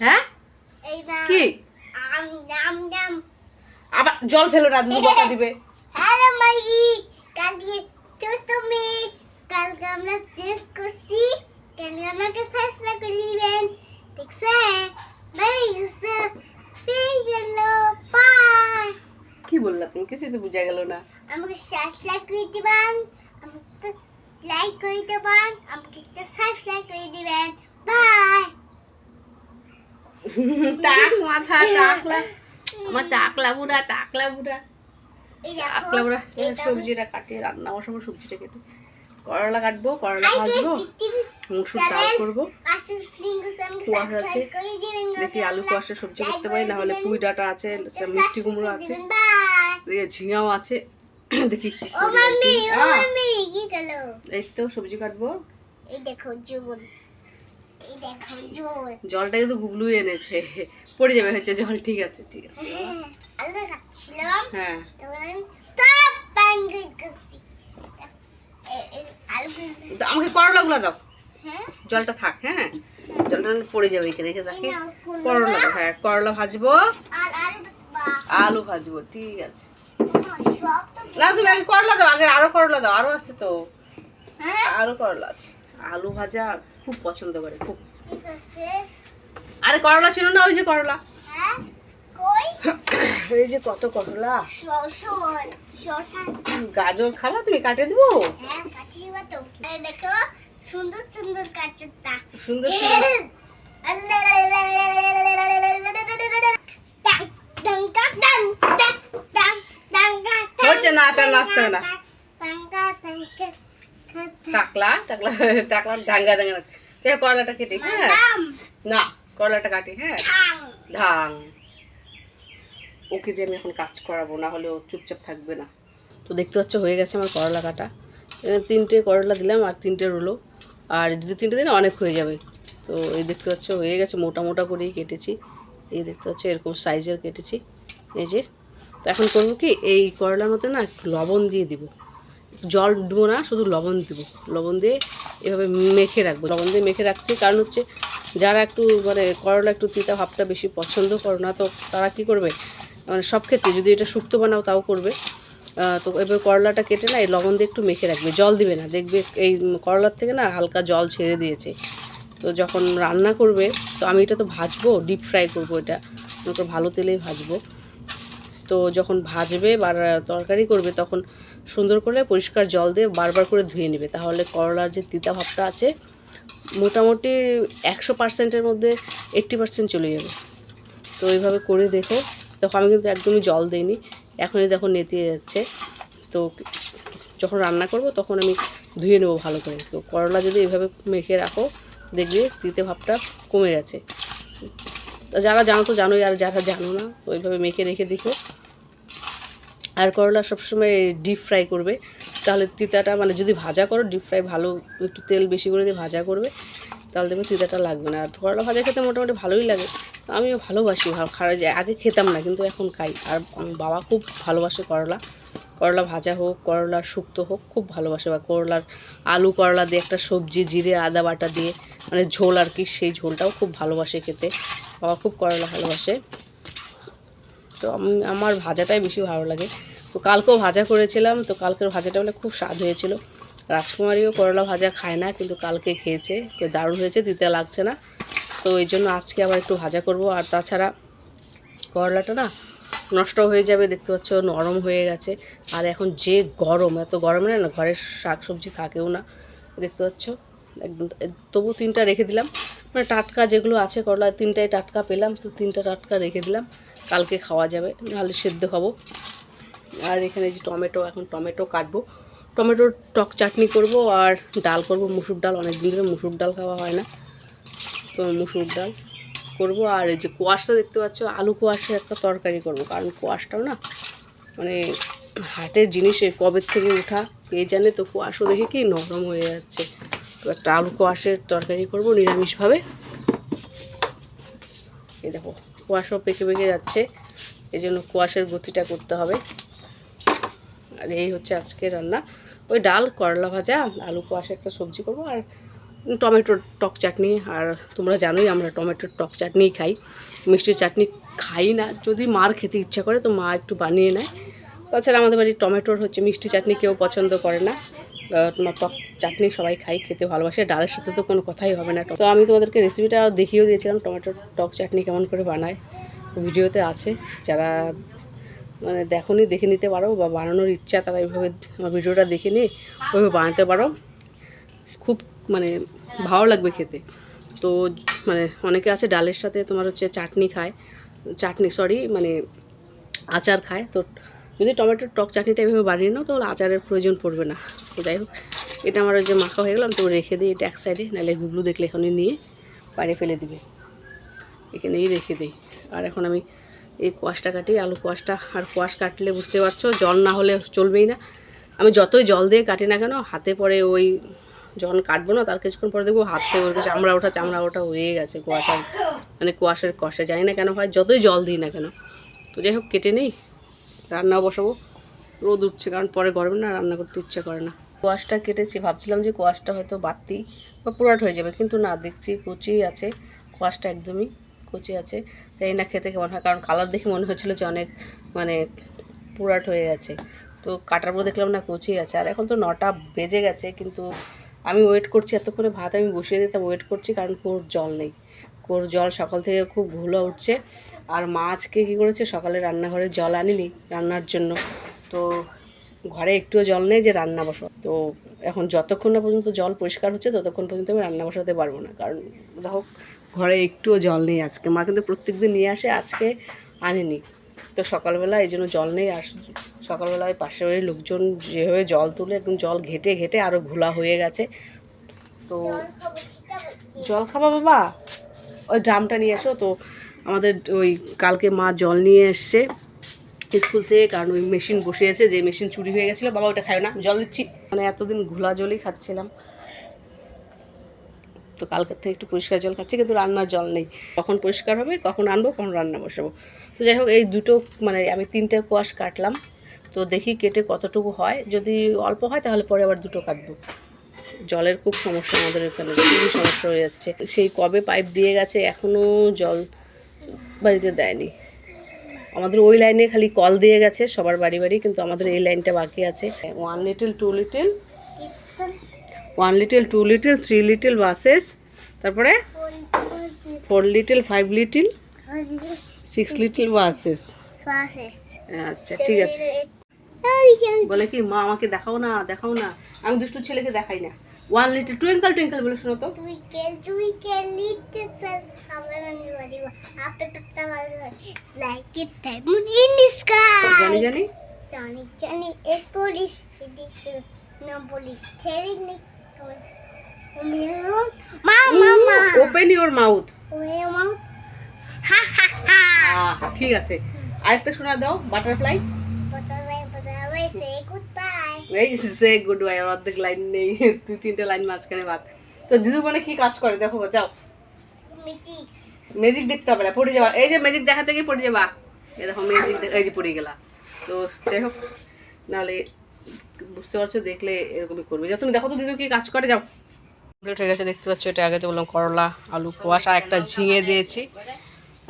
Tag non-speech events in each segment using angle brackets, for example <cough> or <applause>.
হ্যাঁ? কি? আবার জল ফেলো রাজনীতি বকা দিবে। হ্যালো মাই কালকে তো তুমি কালকে আমরা চেস করছি কালকে আমাকে করে দিবেন বাই গেছে। পেয়ে গেল। বাই। কি বললা তুমি? কিছু তো বুঝা গেল না। আমাকে সাবস্ক্রাইব করে দিবেন আমাকে লাইক করে দিবেন আমাকে একটা সাবস্ক্রাইব করে দিবেন। বাই। টাক মাথা টাকলা। আমার টাকলা বুড়া টাকলা বুড়া। এই দেখো টাকলা বুড়া সবজিটা কাটিয়ে রান্না সবজিটা কেটে। করলা কাটবো করলা আই ভাজবো মুসুর ডাল করব। কুয়াশা আছে। দেখি আলু কুয়াশা সবজি করতে পারি না হলে পুঁই ডাঁটা আছে মিষ্টি কুমড়ো আছে। ঝিঙাও আছে। <clears throat> দেখি এই তো সবজি কাটবো। এই দেখো জল জলটা কিন্তু গুবলু এনেছে। পড়ে যাবে হচ্ছে জল ঠিক আছে ঠিক আছে। হ্যাঁ এ- আলু তো আমাকে করলাগুলো দাও। হ্যাঁ? জলটা থাক হ্যাঁ? জলটা পড়ে যাবে এখানে রেখে। রাখি করলা। হ্যাঁ করলা ভাজবো। আলু ভাজবো। ঠিক আছে। না তুমি আগে করলা দাও আগে আরও করলা দাও আরও আছে তো। হ্যাঁ? আরও করলা আছে। আলু ভাজা খুব পছন্দ করে খুব আরে করলা ছিল না ওই যে করলা হ্যাঁ এই যে কত করলা গাজর খাবা তুমি কাটে দিবো হ্যাঁ সুন্দর সুন্দর সুন্দর সুন্দর হচ্ছে না আচার নাচতে না টাকলা টাকলা টাকলা ডাঙ্গা ডাঙ্গা দেখো করলাটা কেটে হ্যাঁ? না করলাটা কাটি হ্যাঁ? ধাং ওকে দিয়ে আমি এখন কাজ করাবো না হলে ও চুপচাপ থাকবে না। তো দেখতে পাচ্ছ হয়ে গেছে আমার করলা কাটা। তিনটে করলা দিলাম আর তিনটে রুলো। আর যদি তিনটে দিলে অনেক হয়ে যাবে। তো এই দেখতে পাচ্ছ হয়ে গেছে মোটা মোটা করেই কেটেছি। এই দেখতে পাচ্ছ এরকম সাইজের কেটেছি। এই যে তো এখন করব কি এই করলার মধ্যে না একটু লবণ দিয়ে দিব। জল দেবো না, শুধু লবণ দিব। লবণ দিয়ে এভাবে মেখে রাখব। লবণ দিয়ে মেখে রাখছি, কারণ হচ্ছে যারা একটু মানে করলা একটু তিতা ভাবটা বেশি পছন্দ করো না, তো তারা কি করবে? মানে সব ক্ষেত্রে যদি এটা শুক্তো বানাও, তাও করবে। তো এবার করলাটা কেটে না, এই লবণ দিয়ে একটু মেখে রাখবে। জল দিবে না। দেখবে এই করলার থেকে না হালকা জল ছেড়ে দিয়েছে। তো যখন রান্না করবে, তো আমি এটা তো ভাজবো ডিপ ফ্রাই করব এটা। ভালো তেলেই ভাজবো। তো যখন ভাজবে বা তরকারি করবে, তখন সুন্দর করে পরিষ্কার জল দিয়ে বারবার করে ধুয়ে নেবে। তাহলে করলার যে তিতা ভাবটা আছে, মোটামুটি একশো পার্সেন্টের মধ্যে এইট্টি পার্সেন্ট চলে যাবে। তো এইভাবে করে দেখো। দেখো, আমি কিন্তু একদমই জল দিইনি। এখনই দেখো নেতিয়ে যাচ্ছে। তো যখন রান্না করব, তখন আমি ধুয়ে নেব ভালো করে। তো করলা যদি এইভাবে মেখে রাখো, দেখবে তিতে ভাবটা কমে গেছে যারা জানো তো জানোই, আর যারা জানো না, তো ওইভাবে মেখে রেখে দেখো। আর করলা সবসময় ডিপ ফ্রাই করবে। তাহলে তিতাটা মানে যদি ভাজা করো ডিপ ফ্রাই ভালো, একটু তেল বেশি করে দিয়ে ভাজা করবে, তাহলে দেখবে তিতাটা লাগবে না। আর করলা ভাজা খেতে মোটামুটি ভালোই লাগে। আমিও ভালোবাসি ভালো খাওয়া যায় আগে খেতাম না, কিন্তু এখন খাই। আর বাবা খুব ভালোবাসে করলা। করলা ভাজা হোক, করলা শুক্তো হোক, খুব ভালোবাসে। বা করলার আলু করলা দিয়ে একটা সবজি, জিরে, আদা বাটা দিয়ে মানে ঝোল আর কি, সেই ঝোলটাও খুব ভালোবাসে খেতে। বাবা খুব করলা ভালোবাসে। তো আমি, আমার ভাজাটাই বেশি ভালো লাগে। তো কালকেও ভাজা করেছিলাম, তো কালকের ভাজাটা বলে খুব স্বাদ হয়েছিল। রাজকুমারীও করলা ভাজা খায় না, কিন্তু কালকে খেয়েছে, তো দারুণ হয়েছে, দিতে লাগছে না। তো এই জন্য আজকে আবার একটু ভাজা করব। আর তাছাড়া করলাটা না নষ্ট হয়ে যাবে, দেখতে পাচ্ছ, নরম হয়ে গেছে। আর এখন যে গরম, এত গরমে না ঘরের শাক সবজি থাকেও না, দেখতে পাচ্ছ। একদম তবু তিনটা রেখে দিলাম। মানে টাটকা যেগুলো আছে করলা তিনটাই টাটকা পেলাম, তো তিনটা টাটকা রেখে দিলাম। কালকে খাওয়া যাবে, নাহলে সেদ্ধ খাব। আর এখানে যে টমেটো, এখন টমেটো কাটবো। টমেটোর টক চাটনি করব আর ডাল করব। মুসুর ডাল অনেক দিন ধরে মুসুর ডাল খাওয়া হয় না। তো মুসুর ডাল করব। আর এই যে কোয়াশটা দেখতে পাচ্ছ, আলু কোয়াশের একটা তরকারি করব। কারণ কোয়াশটাও না মানে হাটের জিনিসের কবে থেকে ওঠা, কে জানে তো কোয়াশও দেখে কি নরম হয়ে যাচ্ছে। তো একটা আলু কোয়াশের তরকারি করব নিরামিষভাবে। এই দেখো। কুয়াশাও পেকে পেকে যাচ্ছে। এই জন্য কুয়াশের গতিটা করতে হবে। আর এই হচ্ছে আজকে রান্না। ওই ডাল, করলা ভাজা, আলু কুয়াশা একটা সবজি করব, আর টমেটোর টক চাটনি। আর তোমরা জানোই আমরা টমেটোর টক চাটনিই খাই। মিষ্টির চাটনি খাই না। যদি মার খেতে ইচ্ছা করে, তো মা একটু বানিয়ে নেয়। তাছাড়া আমাদের বাড়ির টমেটোর হচ্ছে মিষ্টি চাটনি কেউ পছন্দ করে না। তোমার টক চাটনি সবাই খাই খেতে ভালোবাসে, ডালের সাথে তো কোনো কথাই হবে না। তো আমি তোমাদেরকে রেসিপিটা দেখিয়েও দিয়েছিলাম টমেটোর টক চাটনি কেমন করে বানায়। ভিডিওতে আছে, যারা মানে দেখোনি, দেখে নিতে পারো বা বানানোর ইচ্ছা, তারা এইভাবে ভিডিওটা দেখে নিয়ে ওইভাবে বানাতে পারো। খুব মানে ভালো লাগবে খেতে। তো মানে অনেকে আছে ডালের সাথে তোমার হচ্ছে চাটনি খায়, চাটনি সরি মানে আচার খায়, তো যদি টমেটোর টক চাটনিটা এভাবে বানিয়ে নাও, তাহলে আচারের প্রয়োজন পড়বে না। তো যাই হোক, এটা আমার ওই যে মাখা হয়ে গেলাম তো রেখে দিই এটা এক সাইডে নাহলে গুগলু দেখলে এখানে নিয়ে বাইরে ফেলে দিবে। এখানেই রেখে দিই। আর এখন আমি এই কোয়াশটা কাটি আলু কোয়াশটা আর কোয়াশ কাটলে বুঝতে পারছ, জল না হলে চলবেই না। আমি যতই জল দিয়ে কাটি না কেন, হাতে পরে ওই যখন কাটবো না, তার কিছুক্ষণ পরে দেখব হাত থেকে ওর চামড়া ওঠা চামড়া ওঠা হয়ে গেছে কুয়াশার মানে কুয়াশার কষ্টে জানি না কেন হয়, যতই জল দিই না কেন। তো যাই হোক, কেটে নেই। রান্নাও বসাবো। রোদ উঠছে কারণ পরে গরমে না রান্না করতে ইচ্ছে করে না। কোয়াশটা কেটেছি, ভাবছিলাম যে কোয়াশটা হয়তো বাড়তি বা পুরাট হয়ে যাবে, কিন্তু না, দেখছি কুচি আছে, কোয়াশটা একদমই কুচি আছে। তাই না খেতে কেমন হয়, কারণ কালার দেখে মনে হচ্ছিল যে অনেক মানে পুরাট হয়ে গেছে। তো কাটার পর দেখলাম না কুচি আছে, আর এখন তো নটা বেজে গেছে, কিন্তু আমি ওয়েট করছি, এতক্ষণে ভাত আমি বসিয়ে দিতাম ওয়েট করছি, কারণ কোর জল নেই। কোর জল সকাল থেকে খুব ঘুলো উঠছে। আর মা আজকে কী করেছে? সকালে রান্নাঘরে জল আনিনি রান্নার জন্য। তো ঘরে একটুও জল নেই যে রান্না বসো তো এখন যতক্ষণ না পর্যন্ত জল পরিষ্কার হচ্ছে ততক্ষণ পর্যন্ত আমি রান্না বসাতে পারব না। কারণ দেখো ঘরে একটুও জল নেই আজকে। মা কিন্তু প্রত্যেক দিন নিয়ে আসে আজকে আনেনি। তো সকালবেলা এই জন্য জল নেই। আর সকালবেলা ওই পাশের বাড়ির লোকজন যেভাবে জল তুলে একদম জল ঘেটে ঘেটে আরও ঘোলা হয়ে গেছে। তো জল খাবা বাবা? ড্রামটা নিয়ে এসো। তো আমাদের ওই কালকে মা জল নিয়ে এসছে স্কুল থেকে, কারণ ওই মেশিন বসিয়েছে, যে মেশিন চুরি হয়ে গেছিল, বাবা ওটা খায় না জল দিচ্ছি। মানে এতদিন ঘোলা জলই খাচ্ছিলাম। তো কালকের থেকে একটু পরিষ্কার জল খাচ্ছি, কিন্তু রান্নার জল নেই। কখন পরিষ্কার হবে, কখন আনব, কখন রান্না বসাবো। তো যাই হোক, এই দুটো মানে আমি তিনটে কোয়াশ কাটলাম। তো দেখি কেটে কতটুকু হয়। যদি অল্প হয়, তাহলে পরে আবার দুটো কাটবো। জলের খুব সমস্যা আমাদের এখানে খুবই সমস্যা হয়ে যাচ্ছে। সেই কবে পাইপ দিয়ে গেছে এখনও জল বাড়িতে দেয়নি। আমাদের ওই লাইনে খালি কল দিয়ে গেছে সবার বাড়ি বাড়ি কিন্তু আমাদের এই লাইনটা বাকি আছে। One little two little one little two little three little buses তারপরে four little five little six little buses আচ্ছা ঠিক আছে। বলে কি মা আমাকে দেখাও না দেখাও না। আমি দুষ্টু ছেলেকে দেখাই না। ওয়ান লিটার টুইঙ্কল টুইঙ্কল বলে শোনো তো। জানি জানি। ঠিক আছে। আরেকটা শোনা দাও বাটারফ্লাই এই সে গুড বাই অর্ধেক লাইন নেই। দুই তিনটে লাইন মাঝখানে বাদ। তো দিদু মানে কি কাজ করে? দেখো যাও. ম্যাজিক দেখতে হবে না পড়ে যাওয়া। এই যে ম্যাজিক দেখাতে গিয়ে পড়ে যাবা। এই দেখো ম্যাজিক এই যে পড়ে গেলা। তো যাই হোক নাহলে বুঝতে পারছ দেখলে এরকমই করবে। যাও তুমি দেখো তো দিদু কি কাজ করে যাও। হয়ে গেছে দেখতে পাচ্ছ এটা আগে তো বললাম করলা আলু কোয়াশ একটা ঝিঙে দিয়েছি।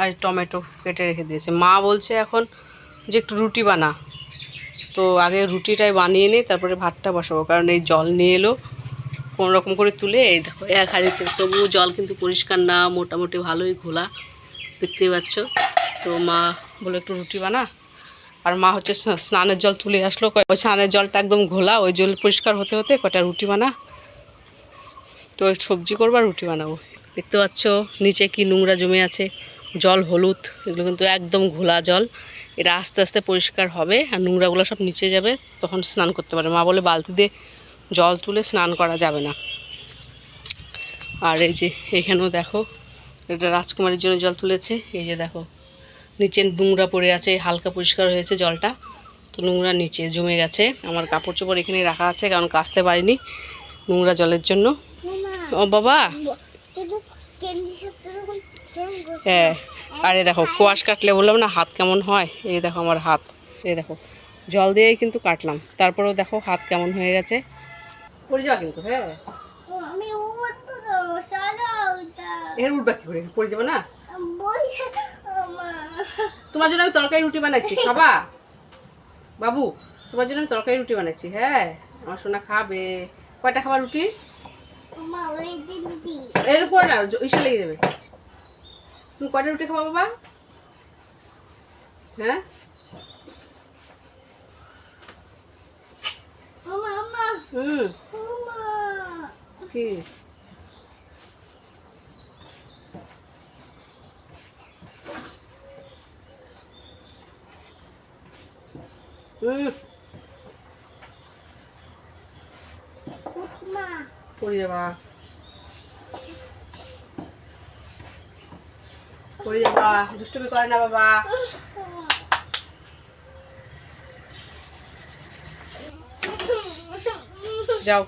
আর টমেটো কেটে রেখে দিয়েছি। মা বলছে এখন যে একটু রুটি বানা। তো আগে রুটিটাই বানিয়ে নিই তারপরে ভাতটা বসাবো, কারণ এই জল নিয়ে এলো। কোনো রকম করে তুলে এই দেখো, এক হাঁড়িতে। তবুও জল কিন্তু পরিষ্কার না, মোটামুটি ভালোই ঘোলা, দেখতেই পাচ্ছ। তো মা বলে, একটু রুটি বানা। আর মা হচ্ছে স্না- স্নানের জল তুলে আসলো ওই স্নানের জলটা একদম ঘোলা, ওই জল পরিষ্কার হতে হতে কটা রুটি বানা? তো সবজি করব আর রুটি বানাবো। দেখতে পাচ্ছ, নিচে কি নোংরা জমে আছে, জল হলুদ, এগুলো কিন্তু একদম ঘোলা জল। এটা আস্তে আস্তে পরিষ্কার হবে আর নোংরাগুলো সব নিচে যাবে তখন স্নান করতে পারে মা বলে বালতি দিয়ে জল তুলে স্নান করা যাবে না। আর এই যে এখানেও দেখো এটা রাজকুমারীর জন্য জল তুলেছে। এই যে দেখো নিচে নোংরা পড়ে আছে হালকা পরিষ্কার হয়েছে জলটা। তো নোংরা নিচে জমে গেছে। আমার কাপড় চোপড় এখানে রাখা আছে কারণ কাচতে পারিনি নোংরা জলের জন্য। ও বাবা! হ্যাঁ আরে দেখো কোয়াশ কাটলে বললাম না হাত কেমন হয়? এই দেখো আমার হাত। এই দেখো জল দিয়েই কিন্তু কাটলাম। তারপরেও দেখো হাত কেমন হয়ে গেছে। পড়ে যাওয়া কিন্তু হ্যাঁ। এর উঠবা কি করে? পড়ে যাবে না? তোমার জন্য আমি তরকারি রুটি বানাচ্ছি খাবা? বাবু তোমার জন্য আমি তরকারি রুটি বানাচ্ছি হ্যাঁ। আমার সোনা খাবে। কয়টা খাবার রুটি? এর উপর না ইসে লেগে যাবে। তুমি কয়টা রুটি খাবা বাবা? হ্যাঁ? হুম। কি? হুম। মা পড়ে যাবা পড়ে যাবা দুষ্টুমি করে না বাবা। যাও।